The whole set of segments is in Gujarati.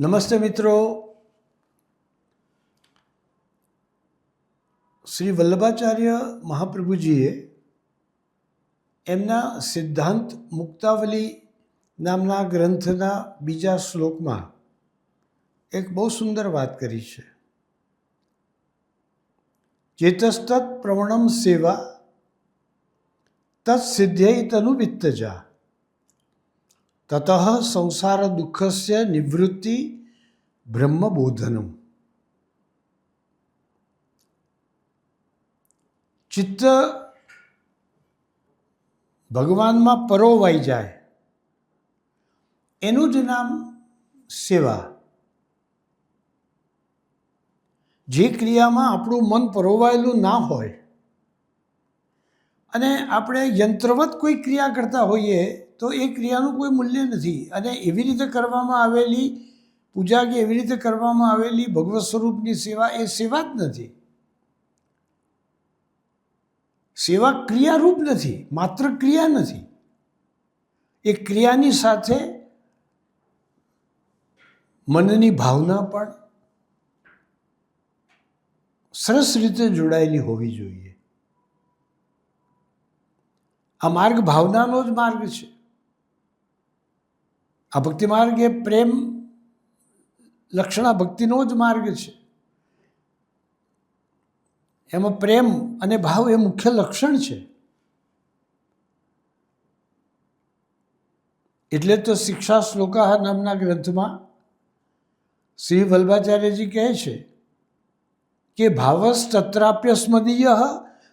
નમસ્તે મિત્રો. શ્રી વલ્લભાચાર્ય મહાપ્રભુજીએ એમના સિદ્ધાંત મુક્તાવલી નામના ગ્રંથના બીજા શ્લોકમાં એક બહુ સુંદર વાત કરી છે. ચેતસ્તત પ્રવણમ સેવા તત્સિદ્ધ્યય તનુવિત્તજા તત સંસાર દુઃખસ્ય નિવૃત્તિ બ્રહ્મબોધનમ ચિત્ત ભગવાનમાં પરોવાઈ જાય એનું જ નામ સેવા જે ક્રિયામાં આપણું મન પરોવાયેલું ના હોય અને આપણે યંત્રવત કોઈ ક્રિયા કરતા હોઈએ તો એ ક્રિયાનું કોઈ મૂલ્ય નથી. અને એવી રીતે કરવામાં આવેલી પૂજા કે એવી રીતે કરવામાં આવેલી ભગવત સ્વરૂપની સેવા એ સેવા જ નથી. સેવા ક્રિયારૂપ નથી, માત્ર ક્રિયા નથી. એ ક્રિયાની સાથે મનની ભાવના પણ સરસ રીતે જોડાયેલી હોવી જોઈએ. આ માર્ગ ભાવનાનો જ માર્ગ છે. આ ભક્તિ માર્ગ એ પ્રેમ લક્ષણા ભક્તિનો જ માર્ગ છે. એમાં પ્રેમ અને ભાવ એ મુખ્ય લક્ષણ છે. એટલે તો શિક્ષા શ્લોકા નામના ગ્રંથમાં શ્રી વલ્ભાચાર્યજી કહે છે કે ભાવસ તત્રાપ્યસ્મદીય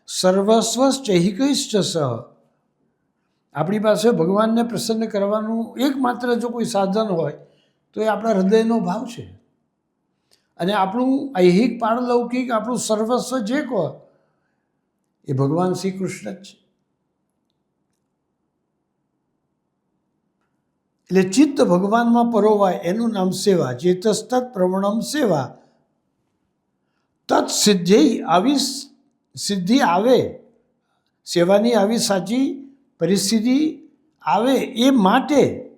સર્વસ્વ ચૈહિકૈશ્ચ સહ. આપણી પાસે ભગવાનને પ્રસન્ન કરવાનું એકમાત્ર જો કોઈ સાધન હોય, તો એ આપણા હૃદયનો ભાવ છે. અને આપણું ઐહિક પારલૌકિક, આપણું સર્વસ્વ જે કહો, એ ભગવાન શ્રી કૃષ્ણ જ છે. એટલે ચિત્ત ભગવાનમાં પરોવાય, એનું નામ સેવા, ચેતસ્તત પ્રવણમ સેવા. તત્સિદ્ધિ આવી સિદ્ધિ આવે, સેવાની આવી સાચી પરિસ્થિતિ આવે એ માટે.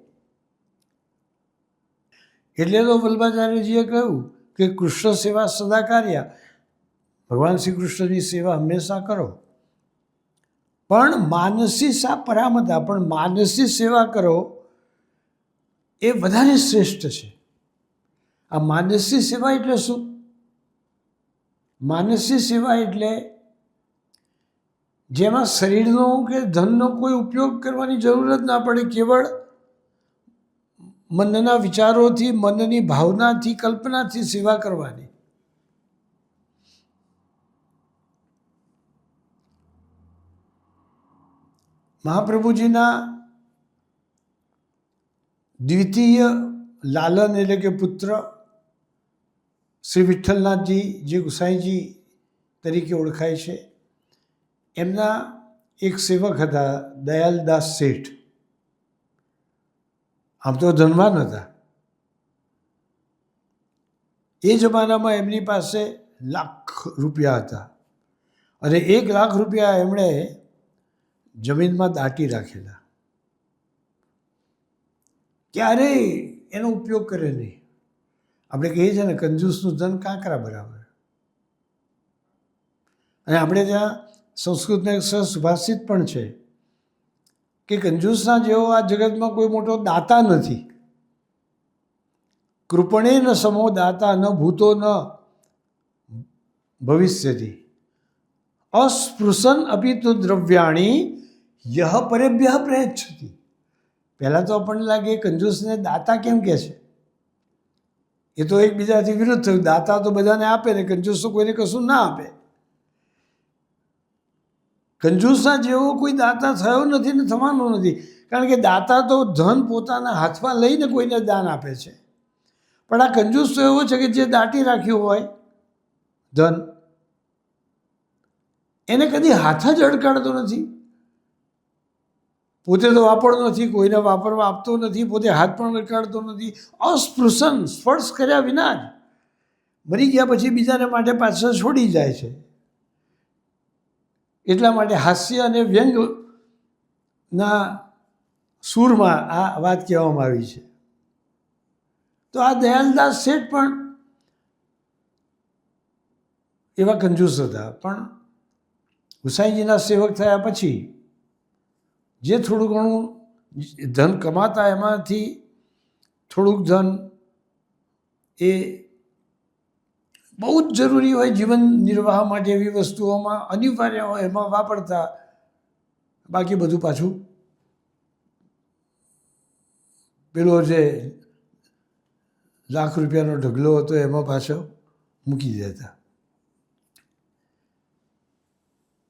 એટલે તો વલ્લભાચાર્યજીએ કહ્યું કે કૃષ્ણ સેવા સદા કાર્ય. ભગવાન શ્રી કૃષ્ણની સેવા હંમેશા કરો. પણ માનસી સા પરામતા? પણ માનસી સેવા કરો એ વધારે શ્રેષ્ઠ છે. આ માનસી સેવા એટલે શું? માનસી સેવા એટલે જેમાં શરીરનો કે ધનનો કોઈ ઉપયોગ કરવાની જરૂર જ ના પડે, કેવળ મનના વિચારોથી, મનની ભાવનાથી, કલ્પનાથી સેવા કરવાની. મહાપ્રભુજીના દ્વિતીય લાલન એટલે કે પુત્ર શ્રી વિઠ્ઠલનાથજી જે ગુસાઈજી તરીકે ઓળખાય છે. એમના એક સેવક હતા દયાલદાસ શેઠ. આમ તો ધનવાન હતા. એ જમાનામાં એમની પાસે લાખ રૂપિયા હતા અને એક લાખ રૂપિયા એમણે જમીનમાં દાટી રાખેલા. ક્યારેય એનો ઉપયોગ કરે નહીં. આપણે કહીએ છીએ ને, કંજૂસનું ધન કાંકરા બરાબર. અને આપણે ત્યાં સંસ્કૃતનો સુભાષિત પણ છે કે કંજૂસના જેવો આ જગતમાં કોઈ મોટો દાતા નથી. કૃપણે ન સમો દાતા, ન ભૂતો, ન ભવિષ્યથી. અસ્પૃશન અપી તો દ્રવ્યાણી યહ પરેભ્ય પ્રયચ્છતિ. પહેલાં તો આપણને લાગે કંજૂસને દાતા કેમ કહે છે? એ તો એકબીજાથી વિરુદ્ધ થયું. દાતા તો બધાને આપે ને કંજૂસ તો કોઈને કશું ના આપે. કંજૂસના જેવો કોઈ દાતા થયો નથી ને થવાનો નથી. કારણ કે દાતા તો ધન પોતાના હાથમાં લઈને કોઈને દાન આપે છે. પણ આ કંજૂસ તો એવો છે કે જે દાટી રાખ્યું હોય, ધન, એને કદી હાથ જ અડકાડતો નથી. પોતે તો વાપરતો નથી, કોઈને વાપરવા આપતો નથી, પોતે હાથ પણ અડકાડતો નથી. અસ્પૃશન, સ્પર્શ કર્યા વિના જ મરી ગયા પછી બીજાને માટે પાછળ છોડી જાય છે. એટલા માટે હાસ્ય અને વ્યંગના સૂરમાં આ વાત કહેવામાં આવી છે. તો આ દયાલદાસ શેઠ પણ એવા કંજૂસ હતા. પણ ગુસાઈજીના સેવક થયા પછી જે થોડું ઘણું ધન કમાતા એમાંથી થોડુંક ધન એ બહુ જ જરૂરી હોય જીવન નિર્વાહ માટે એવી વસ્તુઓમાં, અનિવાર્ય હોય એમાં વાપરતા. બાકી બધું પાછું પેલો જે લાખ રૂપિયાનો ઢગલો હતો એમાં પાછો મૂકી દેતા.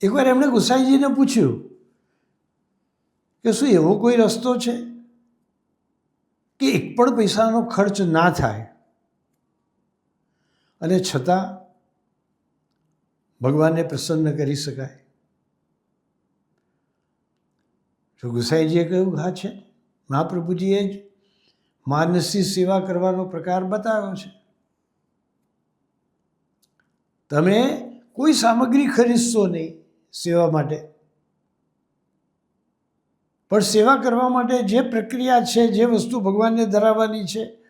એકવાર એમણે ગુસાઈજીને પૂછ્યું કે શું એવો કોઈ રસ્તો છે કે એક પણ પૈસાનો ખર્ચ ના થાય? અને છતાં ભગવાનને પ્રસન્ન કરી શકાય. તો ગુસાઈજીએ કહ્યું, હા છે. મહાપ્રભુજીએ જ માનસી સેવા કરવાનો પ્રકાર બતાવ્યો છે. તમે કોઈ સામગ્રી ખરીદશો નહીં સેવા માટે. પણ સેવા કરવા માટે જે પ્રક્રિયા છે, જે વસ્તુ ભગવાનને ધરાવવાની છે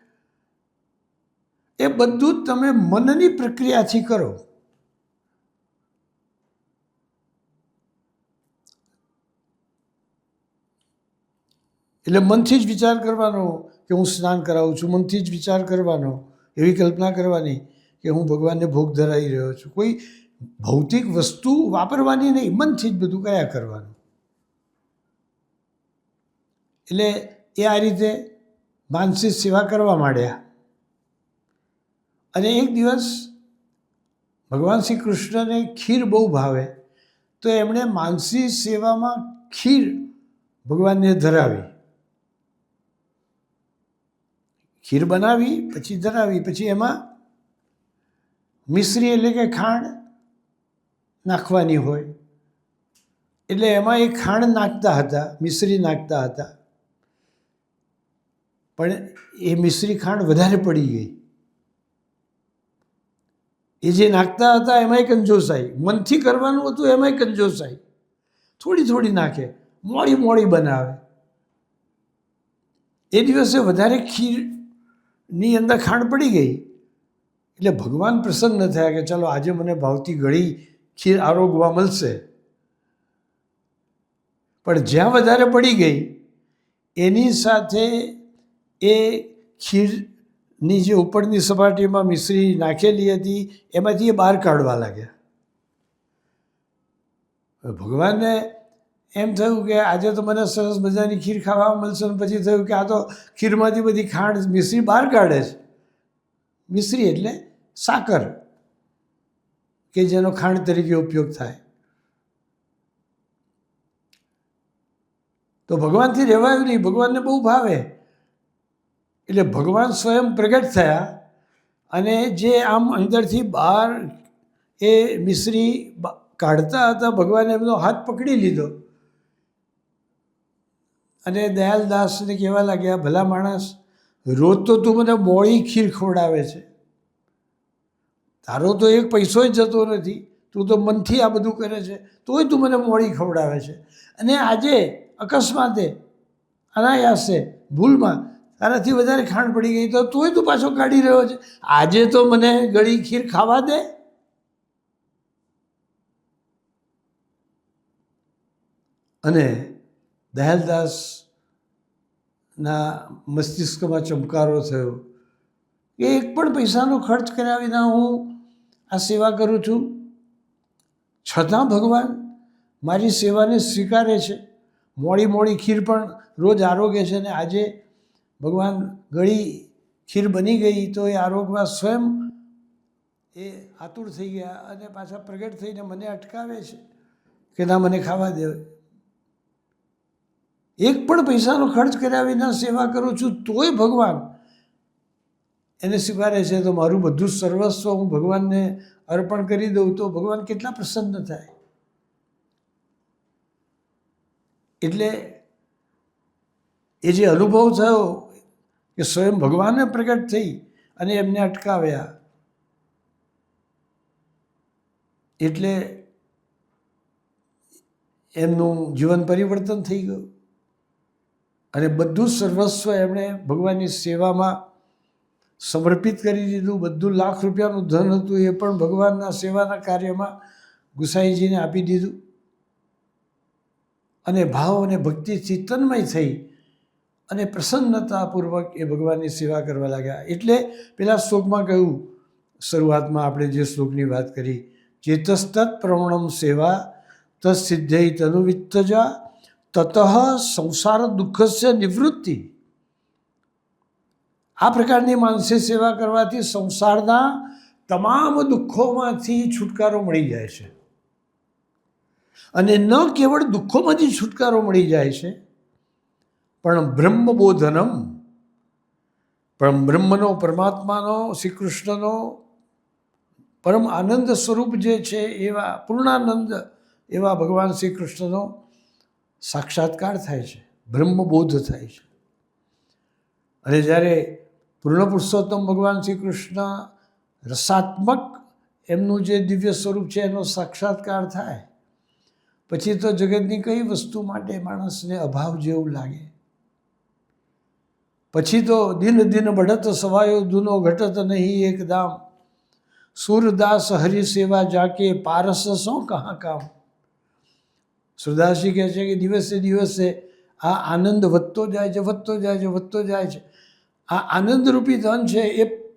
એ બધું જ તમે મનની પ્રક્રિયાથી કરો. એટલે મનથી જ વિચાર કરવાનો કે હું સ્નાન કરાવું છું, મનથી જ વિચાર કરવાનો, એવી કલ્પના કરવાની કે હું ભગવાનને ભોગ ધરાવી રહ્યો છું. કોઈ ભૌતિક વસ્તુ વાપરવાની નહીં, મનથી જ બધું કયા કરવાનું. એટલે એ આ રીતે માનસિક સેવા કરવા માંડ્યા. અને એક દિવસ ભગવાન શ્રી કૃષ્ણને ખીર બહુ ભાવે, તો એમણે માનસી સેવામાં ખીર ભગવાનને ધરાવી. ખીર બનાવી, પછી ધરાવી, પછી એમાં મિશ્રી એટલે કે ખાંડ નાખવાની હોય. એટલે એમાં એ ખાંડ નાખતા હતા, મિશ્રી નાખતા હતા. પણ એ મિશ્રી ખાંડ વધારે પડી ગઈ. એ જે નાખતા હતા એમાંય કંજોસાઈ. મનથી કરવાનું હતું એમાંય કંજોસાઈ. થોડી થોડી નાખે. મોડી મોડી બનાવે. એ દિવસે વધારે ખીરની અંદર ખાંડ પડી ગઈ. એટલે ભગવાન પ્રસન્ન થયા કે ચાલો આજે મને ભાવતી ઘડી ખીર આરોગવા મળશે. પણ જ્યાં વધારે પડી ગઈ, એની સાથે એ ખીરની જે ઉપરની સપાટીમાં મિશ્રી નાખેલી હતી, એમાંથી એ બહાર કાઢવા લાગ્યા. ભગવાનને એમ થયું કે આજે તો મને સરસ મજાની ખીર ખાવા મળશે અને પછી થયું કે આ તો ખીરમાંથી બધી ખાંડ મિશ્રી બહાર કાઢે છે. મિશ્રી એટલે સાકર, કે જેનો ખાંડ તરીકે ઉપયોગ થાય. તો ભગવાનથી રહેવાયું નહીં, ભગવાનને બહુ ભાવે. એટલે ભગવાન સ્વયં પ્રગટ થયા અને જે આમ અંદરથી બહાર એ મિશ્રી કાઢતા હતા, ભગવાને એમનો હાથ પકડી લીધો. અને દયાલદાસને કહેવા લાગ્યા, ભલા માણસ, રોજ તો તું મને મોડી ખીર ખવડાવે છે. તારો તો એક પૈસો જ જતો નથી. તું તો મનથી આ બધું કરે છે. તોય તું મને મોડી ખવડાવે છે. અને આજે અકસ્માતે, અનાયાસે, ભૂલમાં તારાથી વધારે ખાંડ પડી ગઈ તો તોય તું પાછો કાઢી રહ્યો છે. આજે તો મને ગળી ખીર ખાવા દે. અને દયાલદાસના મસ્તિષ્કમાં ચમકારો થયો. કે એક પણ પૈસાનો ખર્ચ કર્યા વિના હું આ સેવા કરું છું. છતાં ભગવાન મારી સેવાને સ્વીકારે છે. મોડી મોડી ખીર પણ રોજ આરોગે છે અને આજે ભગવાન ગળી ખીર બની ગઈ તો એ આરોગવા સ્વયં એ આતુર થઈ ગયા અને પાછા પ્રગટ થઈને મને અટકાવે છે કે ના, મને ખાવા દે. એક પણ પૈસાનો ખર્ચ કર્યા વિના સેવા કરું છું, તોય ભગવાન એને સ્વીકારે છે તો મારું બધું સર્વસ્વ હું ભગવાનને અર્પણ કરી દઉં તો ભગવાન કેટલા પ્રસન્ન થાય. એટલે એ જે અનુભવ થયો કે સ્વયં ભગવાને પ્રગટ થઈ અને એમને અટકાવ્યા. એટલે એમનું જીવન પરિવર્તન થઈ ગયું. અને બધું સર્વસ્વ એમણે ભગવાનની સેવામાં સમર્પિત કરી દીધું. બધું લાખ રૂપિયાનું ધન હતું એ પણ ભગવાનના સેવાના કાર્યમાં ગુસાઈજીને આપી દીધું. અને ભાવ અને ભક્તિથી તન્મય થઈ. અને પ્રસન્નતાપૂર્વક એ ભગવાનની સેવા કરવા લાગ્યા. એટલે પેલા શ્લોકમાં કહ્યું, શરૂઆતમાં આપણે જે શ્લોકની વાત કરી, ચેતસ્તત પ્રવણમ સેવા તત્સિદ્ધે તનુવિત્તજા તત સંસાર દુઃખસ્ય નિવૃત્તિ. આ પ્રકારની માનસિક સેવા કરવાથી સંસારના તમામ દુઃખોમાંથી છુટકારો મળી જાય છે. અને ન કેવળ દુઃખોમાંથી છુટકારો મળી જાય છે પણ બ્રહ્મબોધનમ, પણ બ્રહ્મનો, પરમાત્માનો શ્રી કૃષ્ણનો પરમ આનંદ સ્વરૂપ જે છે એવા, પૂર્ણાનંદ એવા ભગવાન શ્રી કૃષ્ણનો સાક્ષાત્કાર થાય છે, બ્રહ્મબોધ થાય છે. અને જ્યારે પૂર્ણ પુરુષોત્તમ ભગવાન શ્રી કૃષ્ણ રસાત્મક એમનું જે દિવ્ય સ્વરૂપ છે એનો સાક્ષાત્કાર થાય, પછી તો જગતની કઈ વસ્તુ માટે માણસને અભાવ જેવું લાગે? પછી તો દિન દિન બઢત સવાયો દુનો ઘટત નહીં એક દામ. સુરદાસ હરિ સેવા જાકે પારસ શું કહા કામ? સુરદાસજી કહે છે કે દિવસે દિવસે આ આનંદ વધતો જાય છે, વધતો જાય છે, વધતો જાય છે. આ આનંદરૂપી ધન છે એ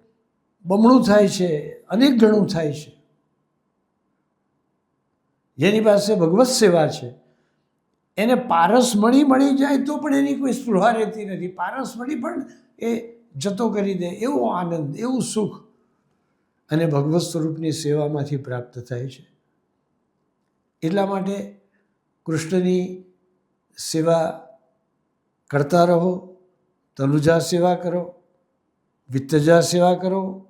બમણું થાય છે, અનેક ગણું થાય છે. જેની પાસે ભગવત સેવા છે. એને પારસ મળી જાય તો પણ એની કોઈ સ્પૃહા રહેતી નથી. પારસ મળી પણ એ જતો કરી દે, એવો આનંદ, એવું સુખ અને ભગવત સ્વરૂપની સેવામાંથી પ્રાપ્ત થાય છે. એટલા માટે કૃષ્ણની સેવા કરતા રહો, તનુજા સેવા કરો, વિત્તજા સેવા કરો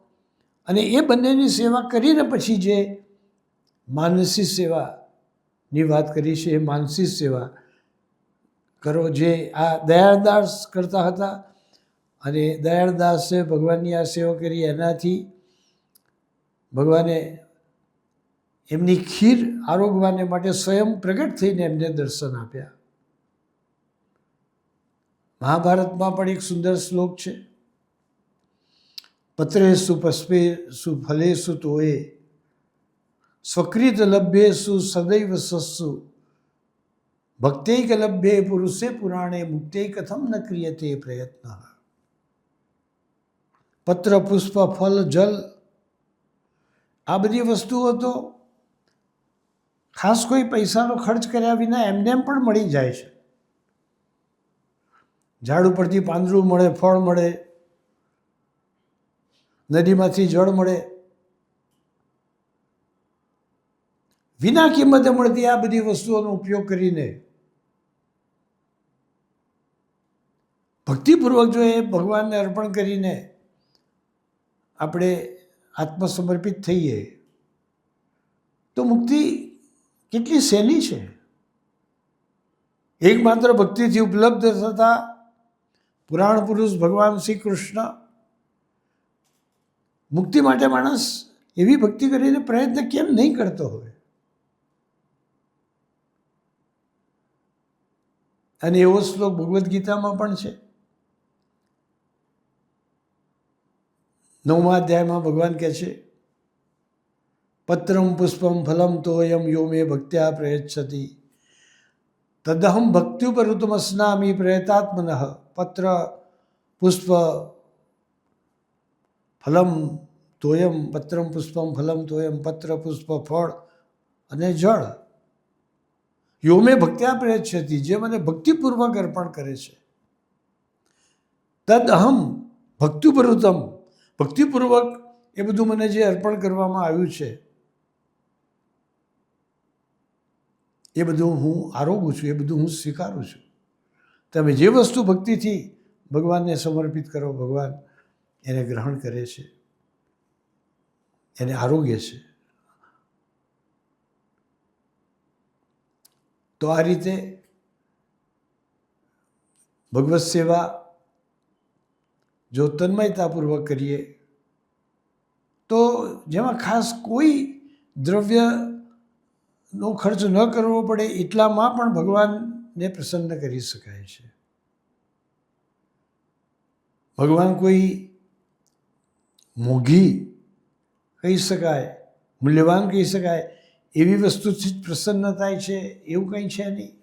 અને એ બંનેની સેવા કરીને પછી જે માનસી સેવાની વાત કરી છે, એ માનસી સેવા કરો જે આ દયાળદાસ કરતા હતા. અને દયાળદાસે ભગવાનની આ સેવા કરી, એનાથી ભગવાને એમની ખીર આરોગવાને માટે સ્વયં પ્રગટ થઈને એમને દર્શન આપ્યા. મહાભારતમાં પણ એક સુંદર શ્લોક છે. પત્રેસુ પુષ્પેસુ ફલેસુ તોયે સ્વકૃત લભ્યેસુ સદૈવ સસ્સુ ભક્તૈક લભ્યે પુરુષે પુરાણે મુક્તે કથમ ન ક્રિયતે પ્રયત્ન પત્ર પુષ્પ ફલ જલ આ બધી વસ્તુઓ તો ખાસ કોઈ પૈસાનો ખર્ચ કર્યા વિના એમને એમ પણ મળી જાય છે. ઝાડ ઉપરથી પાંદડું મળે, ફળ મળે, નદીમાંથી જળ મળે વિના કિંમતે મળતી આ બધી વસ્તુઓનો ઉપયોગ કરીને ભક્તિપૂર્વક જો એ ભગવાનને અર્પણ કરીને આપણે આત્મસમર્પિત થઈએ, તો મુક્તિ કેટલી સહેલી છે? એકમાત્ર ભક્તિથી ઉપલબ્ધ થતા પુરાણ પુરુષ ભગવાન શ્રી કૃષ્ણ મુક્તિ માટે માણસ એવી ભક્તિ કરીને પ્રયત્ન કેમ નહીં કરતો હોય? અને એવો શ્લોક ભગવદ્ ગીતામાં પણ છે. નવમા અધ્યાયમાં ભગવાન કહે છે, પત્રમ પુષ્પમ ફલમ તોયમ યો મે ભક્ત્યા પ્રયચ્છતિ. તદહમ ભક્ત્યુપરુતમસ્નામી પ્રયતાત્મન પત્ર પુષ્પ ફલમ તોયમ, પત્રમ પુષ્પમ ફલમ તોયમ, પત્ર પુષ્પ ફળ અને જળ. યો મેં ભક્ત્યા પ્રયચ્છતિ જે મને ભક્તિપૂર્વક અર્પણ કરે છે. તદ અહમ ભક્તિપૂર્વતમ ભક્તિપૂર્વક એ બધું મને જે અર્પણ કરવામાં આવ્યું છે, એ બધું હું આરોગું છું, એ બધું હું સ્વીકારું છું. તમે જે વસ્તુ ભક્તિથી ભગવાનને સમર્પિત કરો, ભગવાન એને ગ્રહણ કરે છે, એને આરોગ્ય છે. તો આ રીતે ભગવત સેવા જો તન્મયતાપૂર્વક કરીએ, તો જેમાં ખાસ કોઈ દ્રવ્યનો ખર્ચ ન કરવો પડે એટલામાં પણ ભગવાનને પ્રસન્ન કરી શકાય છે. ભગવાન કોઈ મોઘી કહી શકાય, મૂલ્યવાન કહી શકાય એવી વસ્તુથી જ પ્રસન્ન થાય છે, એવું કંઈ છે નહીં.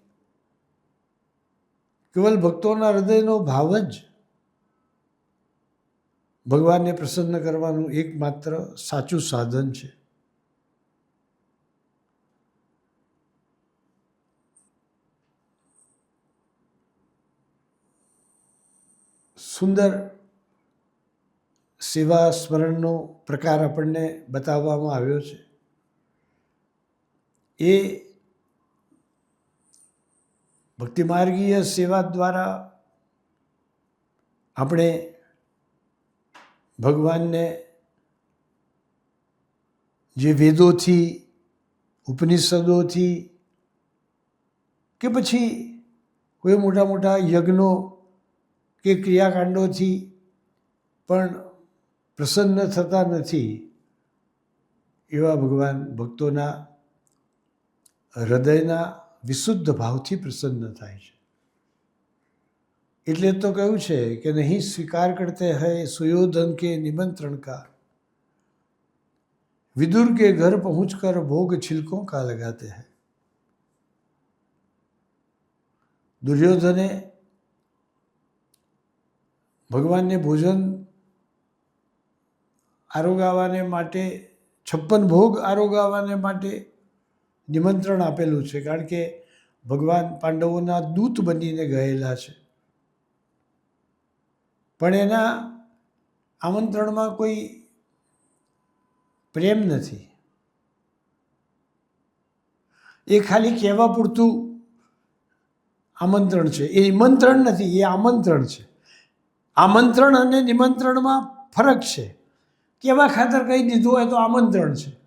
કેવલ ભક્તોના હૃદયનો ભાવ જ ભગવાનને પ્રસન્ન કરવાનું એકમાત્ર સાચું સાધન છે. સુંદર સેવા સ્મરણનો પ્રકાર આપણને બતાવવામાં આવ્યો છે. એ ભક્તિમાર્ગીય સેવા દ્વારા આપણે ભગવાનને જે વેદોથી, ઉપનિષદોથી કે પછી કોઈ મોટા મોટા યજ્ઞો કે ક્રિયાકાંડોથી પણ પ્રસન્ન થતા નથી એવા ભગવાન ભક્તોના હૃદયના વિશુદ્ધ ભાવથી પ્રસન્ન થાય છે એટલે તો કહ્યું છે કે નહીં સ્વીકાર કરતે હૈ સુયોધન કે નિમંત્રણ કા વિદુર के घर पहुँच कर भोग छिलकों का लगाते हैं દુર્યોધને ભગવાનને ભોજન આરોગાવાને માટે છપ્પન ભોગ આરોગાવાને માટે નિમંત્રણ આપેલું છે, કારણ કે ભગવાન પાંડવોના દૂત બનીને ગયેલા છે. પણ એના આમંત્રણમાં કોઈ પ્રેમ નથી. એ ખાલી કહેવા પૂરતું આમંત્રણ છે. એ નિમંત્રણ નથી, એ આમંત્રણ છે. આમંત્રણ અને નિમંત્રણમાં ફરક છે. કેવા ખાતર કહી દીધું હોય તો આમંત્રણ છે.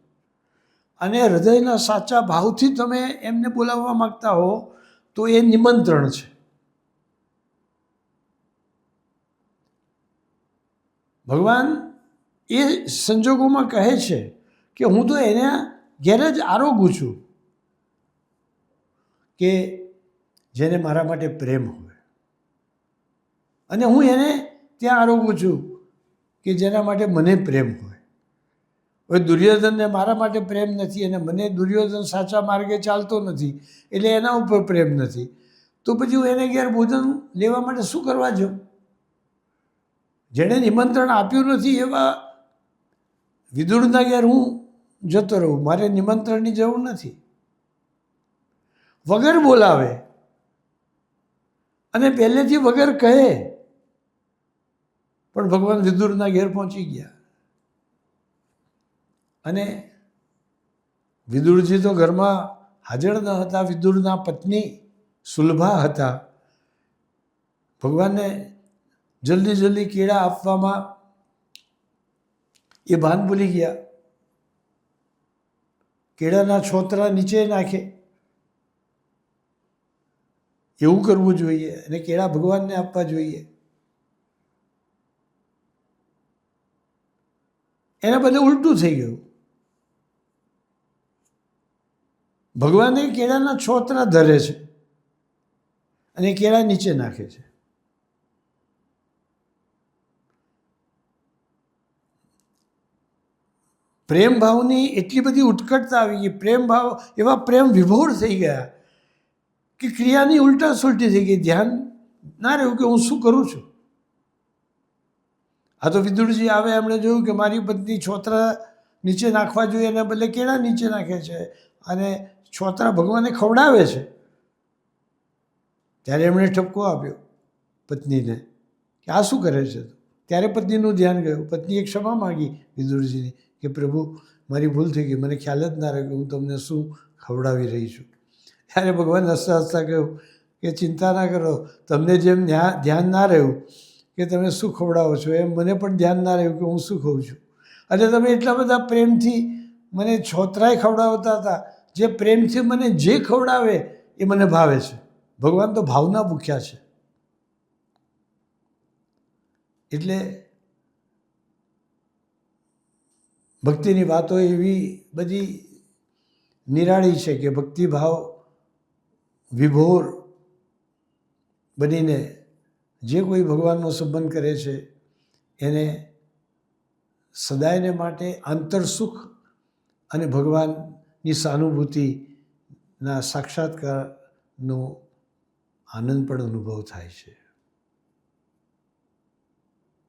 અને હૃદયના સાચા ભાવથી તમે એમને બોલાવવા માગતા હો, તો એ નિમંત્રણ છે. ભગવાન એ સંજોગોમાં કહે છે કે હું તો એને ઘેરે જ આરોગું છું કે જેને મારા માટે પ્રેમ હોય. અને હું એને ત્યાં આરોગું છું કે જેના માટે મને પ્રેમ હોય. હવે દુર્યોધનને મારા માટે પ્રેમ નથી અને મને દુર્યોધન સાચા માર્ગે ચાલતો નથી, એટલે એના ઉપર પ્રેમ નથી. તો પછી હું એને ઘેર ભોજન લેવા માટે શું કરવા જાઉં? જેણે નિમંત્રણ આપ્યું નથી એવા વિદુરના ઘેર હું જતો રહું, મારે નિમંત્રણની જરૂર નથી. વગર બોલાવે અને પહેલેથી વગર કહે, પણ ભગવાન વિદુરના ઘેર પહોંચી ગયા. અને વિદુરજી તો ઘરમાં હાજર ન હતા. વિદુરના પત્ની સુલભા હતા. ભગવાનને જલ્દી જલ્દી કેળા આપવામાં એ ભાન ભૂલી ગયા. કેળાના છોતરા નીચે નાખે. એવું કરવું જોઈએ અને કેળા ભગવાનને આપવા જોઈએ. એના બદલે ઉલટું થઈ ગયું. ભગવાને કેળાના છોતરા ધરે છે અને કેળા નીચે નાખે છે. પ્રેમ ભાવની એટલી બધી ઉત્કટતા આવી ગઈ. પ્રેમ ભાવ, એવા પ્રેમ વિભોર થઈ ગયા કે ક્રિયાની ઉલટા સુલટી થઈ ગઈ. ધ્યાન ના રહ્યું કે હું શું કરું છું? આ તો વિદુરજી આવે, એમણે જોયું કે મારી પત્ની છોતરા નીચે નાખવા જોઈએ, એના બદલે કેળા નીચે નાખે છે અને છોતરા ભગવાને ખવડાવે છે. ત્યારે એમણે ઠપકો આપ્યો પત્નીને કે આ શું કરે છે ત્યારે પત્નીનું ધ્યાન ગયું. પત્નીએ ક્ષમા માગી વિદુરજીની કે પ્રભુ, મારી ભૂલ થઈ ગઈ. મને ખ્યાલ જ ના રહ્યો હું તમને શું ખવડાવી રહી છું. ત્યારે ભગવાન હસતા હસતા કહ્યું કે ચિંતા ના કરો. તમને જેમ ધ્યાન ના રહ્યું કે તમે શું ખવડાવો છો, એમ મને પણ ધ્યાન ના રહ્યું કે હું શું ખાઉં છું. અને તમે એટલા બધા પ્રેમથી મને છોતરાય ખવડાવતા હતા. જે પ્રેમથી મને જે ખવડાવે એ મને ભાવે છે. ભગવાન તો ભાવના ભૂખ્યા છે. એટલે ભક્તિની વાતો એવી બધી નિરાળી છે કે ભક્તિભાવ વિભોર બનીને જે કોઈ ભગવાનનો સંબંધ કરે છે, એને સદાયને માટે આંતરસુખ અને ભગવાનની સહાનુભૂતિના સાક્ષાત્કારનો આનંદ પણ અનુભવ થાય છે